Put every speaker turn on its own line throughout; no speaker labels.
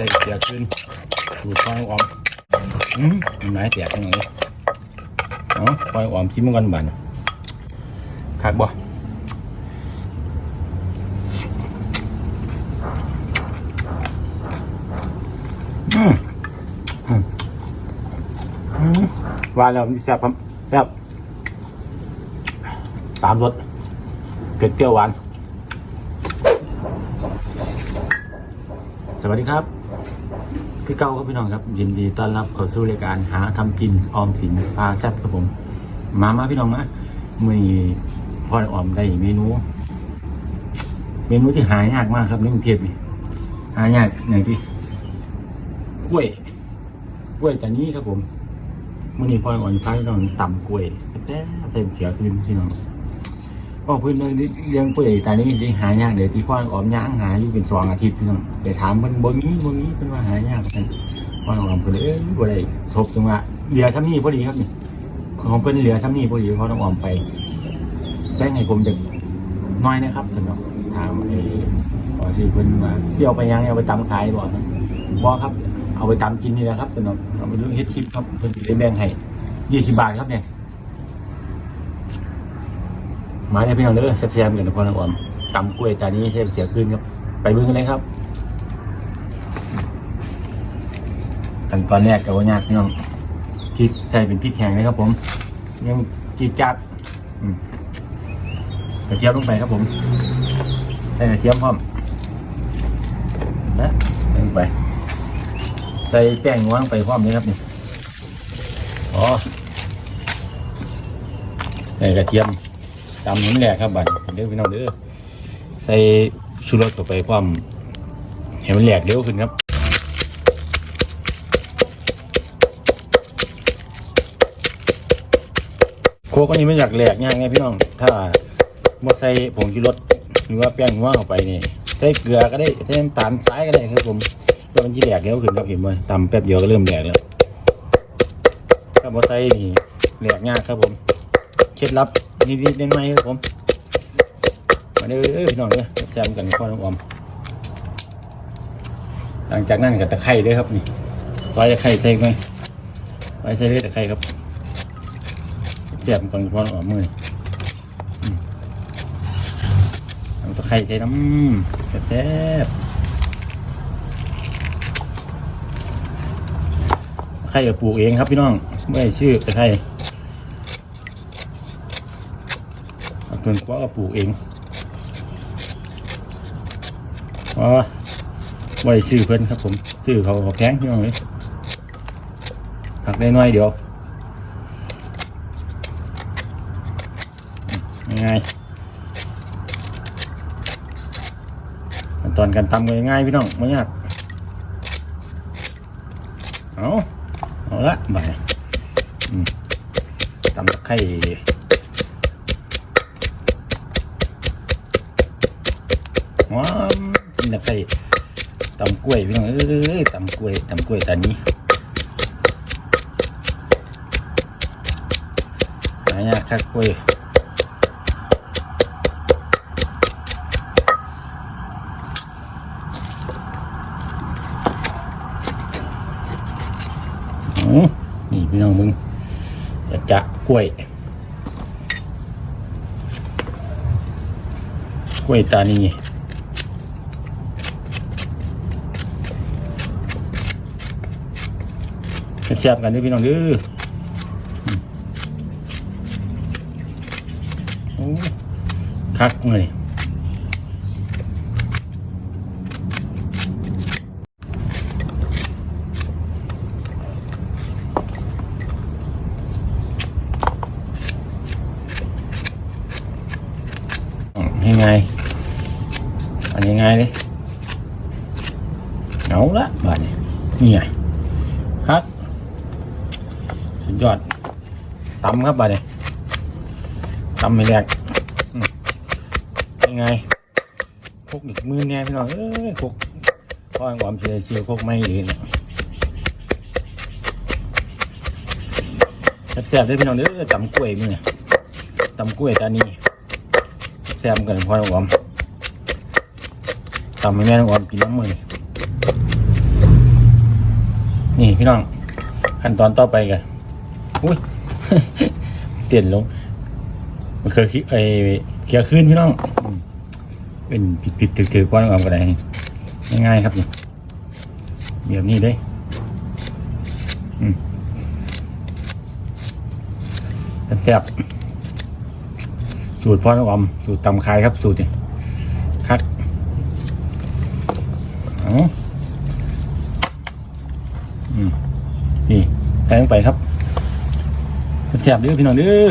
ใส่เสียขึ้นสูตรฟอยออมอืมไม้แตกจังเลยเนาะฟอยออมซิมกันบันคักบ่ว่าแล้วมันแซ่บครับแซ่บตามรสเผ็ดเปรี้ยวหวาน สวัสดีครับพี่เก้าครับพี่น้องครับ ยินดีต้อนรับเข้าสู่รายการหาทำกินออมสินพาแซ่บครับผม มามาพี่น้องนะมือพ่อออมได้เมนู เมนูที่หายากมากครับในกรุงเทพนี่หายากอย่างที่กล้วยกล้วยแต่นี้ครับผมมื่อนี้พ่อออมพาพี่น้องตำกล้วยแท้ๆเต็มเขียวขึ้นพี่น้อง ก็เพื่อนเรื่องนี้เรื่องเปื่อยตานี้ที่หายากเดี๋ยวที่พ่อออมย่างหาอยู่เป็นสองอาทิตย์พี่น้องเดี๋ยวถามมันบนนี้บนนี้เป็นว่าหายากกันพ่อออมเพื่อนเลยเอ้ยบ่ได้ทบจังว่าเหลือซ้ำนี่พอดีครับนี่ของเพิ่นเหลือซ้ำนี่พอดีพ่อต้องออมไปแบ่งให้ผมเด็กน้อยนะครับสำหรับถามไอ้บอสิเพิ่นว่าเดี๋ยวเอาไปยังเอาไปตำขายบ่ครับบ่ครับ เอาไปตำกินนี่แหละครับสำหรับเอาไปเรื่องเฮ็ดคลิปครับเพิ่นสิได้แบ่งให้ยี่สิบบาทครับเนี่ย มาเนี่ยพี่น้องเด้อแซ่บๆกันนะพ่อน้องออมตำกล้วยจานนี้เสียเสียขึ้นครับ ไปเบิ่งกันเลยครับขั้นตอนแรกกับว่ายากพี่น้องพริกใส่เป็นพริกแห้งเลยครับ ผม ยังจีดจัดกระเทียมลงไปครับผมใส่กระเทียมพร้อมนะลงไป ใส่แป้งวางไปพร้อมนี้ครับนี่อ๋อใส่กระเทียม ตำน้ำแหลกครับบัดเด้อพี่น้องเด้อใส่ชูรสเข้าไปความให้มันแหลกเร็วขึ้นครับโคกอันนี้ไม่อยากแหลกง่ายไงพี่น้อง ถ้าหมดใส่ผงชูรสหรือว่าแป้งนัวเข้าไปนี่ใส่เกลือก็ได้ใส่น้ำตาลทรายก็ได้ครับผมก็มันจะแหลกเร็วขึ้นครับเห็นไหมตำแป๊บเดียวก็เริ่มแหลกแล้วถ้าหมดใส่นี่แหลกง่ายครับผมเคล็ดลับ นิดๆน้อยๆครับผม มาเด้อพี่น้องเด้อแจมกันพ่อน้องอม หลังจากนั้นกับตะไคร้ด้วยครับนี่ซอยตะไคร้ใส่ไหมซอยใส่เลยตะไคร้ครับแจมกันพ่อน้องอมมือตะไคร้ใส่น้ำแซ่บตะไคร้ก็ปลูกเองครับพี่น้องไม่ชื่อตะไค ร้เกินกว่าก็ปลูกเองว่าไม่ได้ซื้อเพิ่นครับ ผมซื้อเขาเขาแพงพี่น้องเลยหักได้น้อยเดียวง่ายขั้นตอนการตำง่ายๆพี่น้องไม่ยากเอาเอาละไปอืมตำตะไค ร้ว้าวกินตะไคร้ตำกล้วยพี่น้องเอ้ยตำกล้วยตำกล้วยตอนนี้หายากคักกล้วยนี่พี่น้องมึงอยากจะกล้วย กล้วยตานี แซ่บๆกันด้วยพี่น้องด้ออืมโอ้คักเลยยังไงอันนี้ง่ายเลยเอาละบาดนี้นี่ไง สุดยอดตำครับบาดนี้ตำไม่แรกยังไงพกหนึ่งมือแน่พี่น้องเอ้ยพกพ่อหอมเสียเสียพกไม่เลยเนี่ยแซ่บๆด้พี่น้องเด้อตำกล้วยมือเนี่ยตำกล้วยตานีแซ่บกันพ่อหอมทำให้แม่น้อมกินน้ำมือนี่พี่น้องขั้นตอนต่อไปกัน อุ้ยเตียนลง มันเคยคิดไอ้เคียขึ้นพี่น้อง เป็นผิดผิดถือถือก้อนเอากระไดง่ายๆครับนี่แบบนี้เลยอืมแซ่บสูตรพ่อน้องอม สูตรตำคายครับ สูตรนี่คักเอาอืมนี่แทงไปครับ แซ่บเด้อพี่น้องเด้อ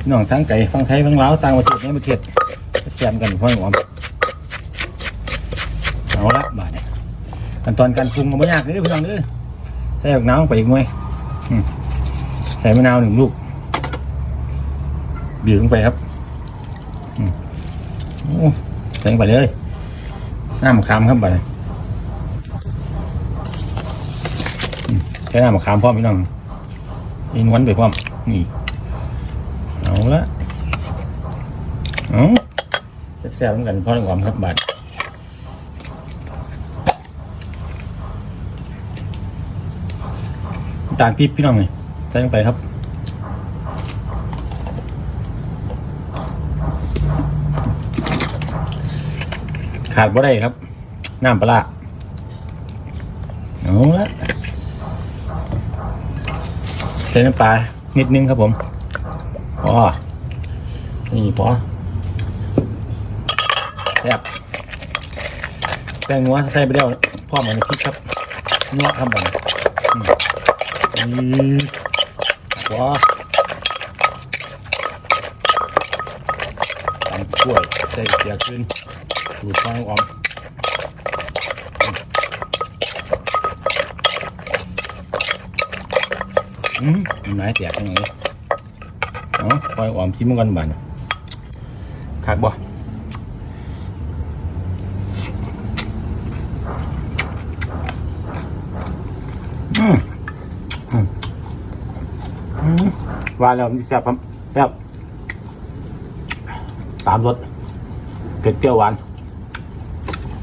พี่น้องทั้งไก่ฟังไทยฟังลาวต่างประเทศในประเทศแซมกันพ่อหอมเอาละบาดเนี่ยขั้นตอนการปรุงก็ไม่ยากเลยพี่น้องเด้อใส่ผักน้ำไปอีกหน่วยอืมใส่มะนาวหนึ่งลูกบีบลงไปครับใส่ลงไปเลยน้ำมะขามครับบาดเนี่ยใช้น้ำมะขามพร้อมพี่น้องอินวันไปพร้อม นี่เอาละเอาแซ่บๆเหมือนกันพ่อหนึ่งหอมครับบาทน้ำตาลปี๊บพี่น้องเลยใส่ลงไปครับขาดบ่ได้ครับน้ำปลาร้าเอาละใส่น้ำปลา นิดนึงครับผมพอนี่พอแซ่บแป้งนัวใส่ไปแล้วพ่อมันพริกครับนัวครับผมนี่พอตำกล้วยใส่เกลือขึ้นดูดฟองออมอืม น้ำลายแตกยังไงเอาปล่อยออมซิมกันบ้านคักบ่ว่าแล้วมันแซ่บครับแซ่บตามรสเผ็ดเปรี้ยวหวาน